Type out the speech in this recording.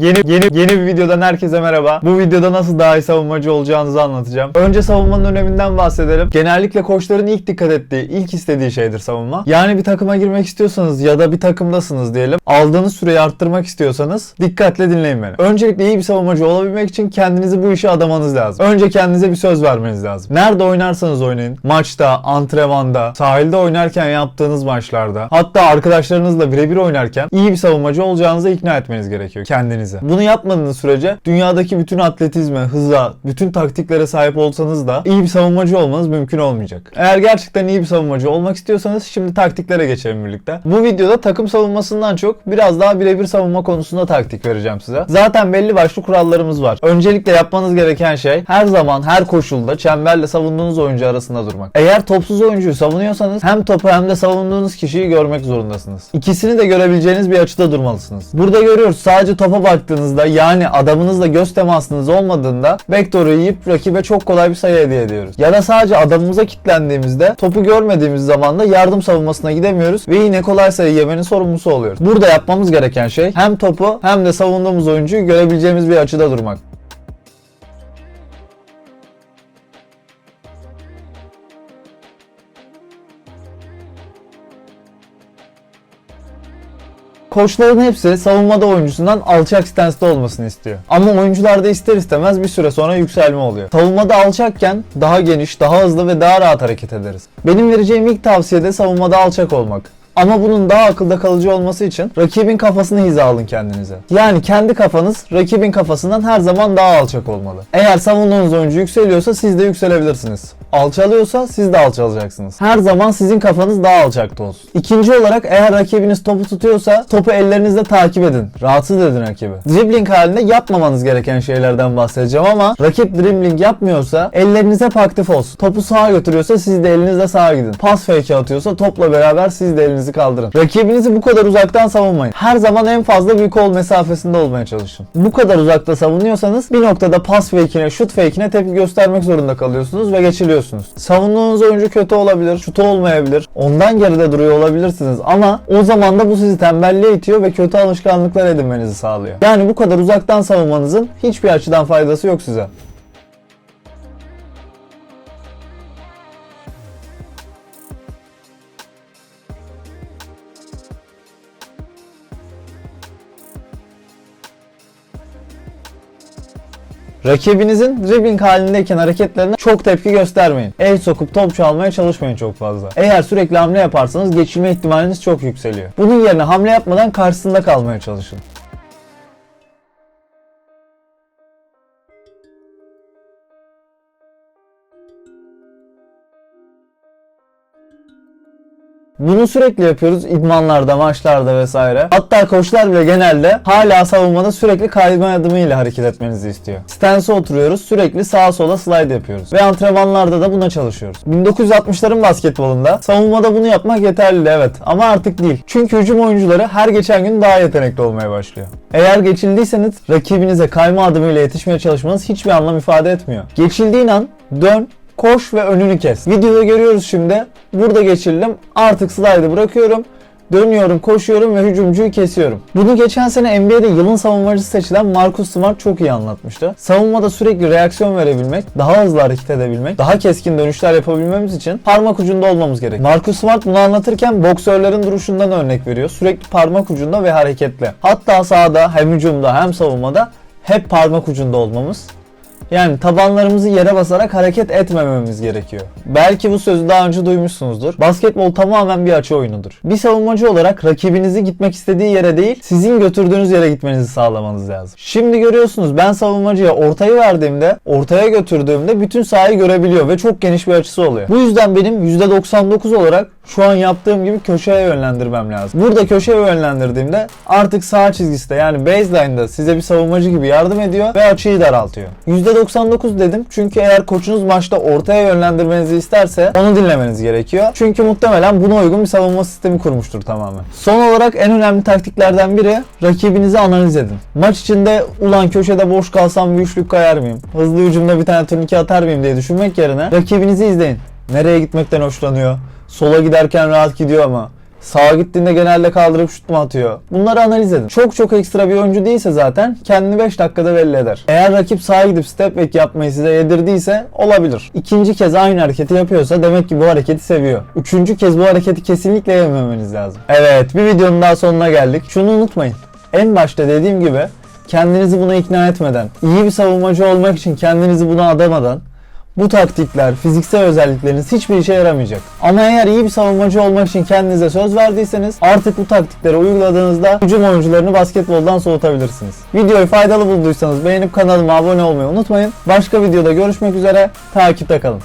Yeni yeni yeni bir videodan herkese merhaba. Bu videoda nasıl daha iyi savunmacı olacağınızı anlatacağım. Önce savunmanın öneminden bahsedelim. Genellikle koçların ilk dikkat ettiği, ilk istediği şeydir savunma. Yani bir takıma girmek istiyorsanız ya da bir takımdasınız diyelim. Aldığınız süreyi arttırmak istiyorsanız dikkatle dinleyin beni. Öncelikle iyi bir savunmacı olabilmek için kendinizi bu işe adamanız lazım. Önce kendinize bir söz vermeniz lazım. Nerede oynarsanız oynayın. Maçta, antrenmanda, sahilde oynarken yaptığınız maçlarda, hatta arkadaşlarınızla birebir oynarken iyi bir savunmacı olacağınıza ikna etmeniz gerekiyor kendinize. Bunu yapmadığınız sürece dünyadaki bütün atletizme, hıza, bütün taktiklere sahip olsanız da iyi bir savunmacı olmanız mümkün olmayacak. Eğer gerçekten iyi bir savunmacı olmak istiyorsanız şimdi taktiklere geçelim birlikte. Bu videoda takım savunmasından çok biraz daha birebir savunma konusunda taktik vereceğim size. Zaten belli başlı kurallarımız var. Öncelikle yapmanız gereken şey her zaman her koşulda çemberle savunduğunuz oyuncu arasında durmak. Eğer topsuz oyuncuyu savunuyorsanız hem topu hem de savunduğunuz kişiyi görmek zorundasınız. İkisini de görebileceğiniz bir açıda durmalısınız. Burada görüyoruz sadece topa baktığınızda yani adamınızla göz temasınız olmadığında backdoor'u yiyip rakibe çok kolay bir sayı hediye ediyoruz. Ya da sadece adamımıza kilitlendiğimizde topu görmediğimiz zaman da yardım savunmasına gidemiyoruz ve yine kolay sayı yemenin sorumlusu oluyoruz. Burada yapmamız gereken şey hem topu hem de savunduğumuz oyuncuyu görebileceğimiz bir açıda durmak. Koçların hepsi savunmada oyuncusundan alçak stansta olmasını istiyor. Ama oyuncularda ister istemez bir süre sonra yükselme oluyor. Savunmada alçakken daha geniş, daha hızlı ve daha rahat hareket ederiz. Benim vereceğim ilk tavsiye de savunmada alçak olmak. Ama bunun daha akılda kalıcı olması için rakibin kafasını hiza kendinize. Yani kendi kafanız rakibin kafasından her zaman daha alçak olmalı. Eğer savunduğunuz oyuncu yükseliyorsa siz de yükselebilirsiniz. Alçalıyorsa siz de alçalacaksınız. Her zaman sizin kafanız daha alçakta olsun. İkinci olarak eğer rakibiniz topu tutuyorsa topu ellerinizle takip edin. Rahatsız edin rakibi. Dribbling halinde yapmamanız gereken şeylerden bahsedeceğim ama rakip dribbling yapmıyorsa elleriniz aktif olsun. Topu sağa götürüyorsa siz de elinizle sağa gidin. Pas fake atıyorsa topla beraber siz de elinizi kaldırın. Rakibinizi bu kadar uzaktan savunmayın. Her zaman en fazla bir kol mesafesinde olmaya çalışın. Bu kadar uzakta savunuyorsanız bir noktada pas fake'ine, şut fake'ine tepki göstermek zorunda kalıyorsunuz ve geçiliyorsunuz. Savunduğunuz oyuncu kötü olabilir, şutu olmayabilir. Ondan geride duruyor olabilirsiniz ama o zaman da bu sizi tembelliğe itiyor ve kötü alışkanlıklar edinmenizi sağlıyor. Yani bu kadar uzaktan savunmanızın hiçbir açıdan faydası yok size. Rakibinizin dribbling halindeyken hareketlerine çok tepki göstermeyin. El sokup top çalmaya çalışmayın çok fazla. Eğer sürekli hamle yaparsanız geçilme ihtimaliniz çok yükseliyor. Bunun yerine hamle yapmadan karşısında kalmaya çalışın. Bunu sürekli yapıyoruz idmanlarda, maçlarda vesaire. Hatta koçlar bile genelde hala savunmada sürekli kayma adımıyla hareket etmenizi istiyor. Stance'e oturuyoruz, sürekli sağa sola slide yapıyoruz. Ve antrenmanlarda da buna çalışıyoruz. 1960'ların basketbolunda savunmada bunu yapmak yeterli evet ama artık değil. Çünkü hücum oyuncuları her geçen gün daha yetenekli olmaya başlıyor. Eğer geçildiyseniz rakibinize kayma adımıyla yetişmeye çalışmanız hiçbir anlam ifade etmiyor. Geçildiğin an dön, koş ve önünü kes. Videoda görüyoruz şimdi. Burada geçildim. Artık slide'ı bırakıyorum. Dönüyorum, koşuyorum ve hücumcuyu kesiyorum. Bunu geçen sene NBA'de yılın savunmacısı seçilen Marcus Smart çok iyi anlatmıştı. Savunmada sürekli reaksiyon verebilmek, daha hızlı hareket edebilmek, daha keskin dönüşler yapabilmemiz için parmak ucunda olmamız gerek. Marcus Smart bunu anlatırken boksörlerin duruşundan örnek veriyor. Sürekli parmak ucunda ve hareketli. Hatta sahada hem hücumda hem savunmada hep parmak ucunda olmamız yani tabanlarımızı yere basarak hareket etmememiz gerekiyor. Belki bu sözü daha önce duymuşsunuzdur. Basketbol tamamen bir açı oyunudur. Bir savunmacı olarak rakibinizi gitmek istediği yere değil, sizin götürdüğünüz yere gitmenizi sağlamanız lazım. Şimdi görüyorsunuz ben savunmacıya ortayı verdiğimde, ortaya götürdüğümde bütün sahayı görebiliyor ve çok geniş bir açısı oluyor. Bu yüzden benim %99 olarak şu an yaptığım gibi köşeye yönlendirmem lazım. Burada köşeye yönlendirdiğimde artık sağ çizgisinde yani baseline'da size bir savunmacı gibi yardım ediyor ve açıyı daraltıyor. %99 dedim çünkü eğer koçunuz maçta ortaya yönlendirmenizi isterse onu dinlemeniz gerekiyor. Çünkü muhtemelen buna uygun bir savunma sistemi kurmuştur tamamen. Son olarak en önemli taktiklerden biri rakibinizi analiz edin. Maç içinde ulan köşede boş kalsam bir üçlük kayar mıyım? Hızlı hücumda bir tane turnike atar mıyım diye düşünmek yerine rakibinizi izleyin. Nereye gitmekten hoşlanıyor? Sola giderken rahat gidiyor ama Sağa gittiğinde genelde kaldırıp şut mu atıyor? Bunları analiz edin. Çok çok ekstra bir oyuncu değilse zaten kendini 5 dakikada belli eder. Eğer rakip sağa gidip step back yapmayı size yedirdiyse olabilir. İkinci kez aynı hareketi yapıyorsa demek ki bu hareketi seviyor. Üçüncü kez bu hareketi kesinlikle yememeniz lazım. Evet bir videonun daha sonuna geldik. Şunu unutmayın. En başta dediğim gibi kendinizi buna ikna etmeden, iyi bir savunmacı olmak için kendinizi buna adamadan bu taktikler, fiziksel özellikleriniz hiçbir işe yaramayacak. Ama eğer iyi bir savunmacı olmak için kendinize söz verdiyseniz artık bu taktikleri uyguladığınızda hücum oyuncularını basketboldan soğutabilirsiniz. Videoyu faydalı bulduysanız beğenip kanalıma abone olmayı unutmayın. Başka videoda görüşmek üzere. Takipte kalın.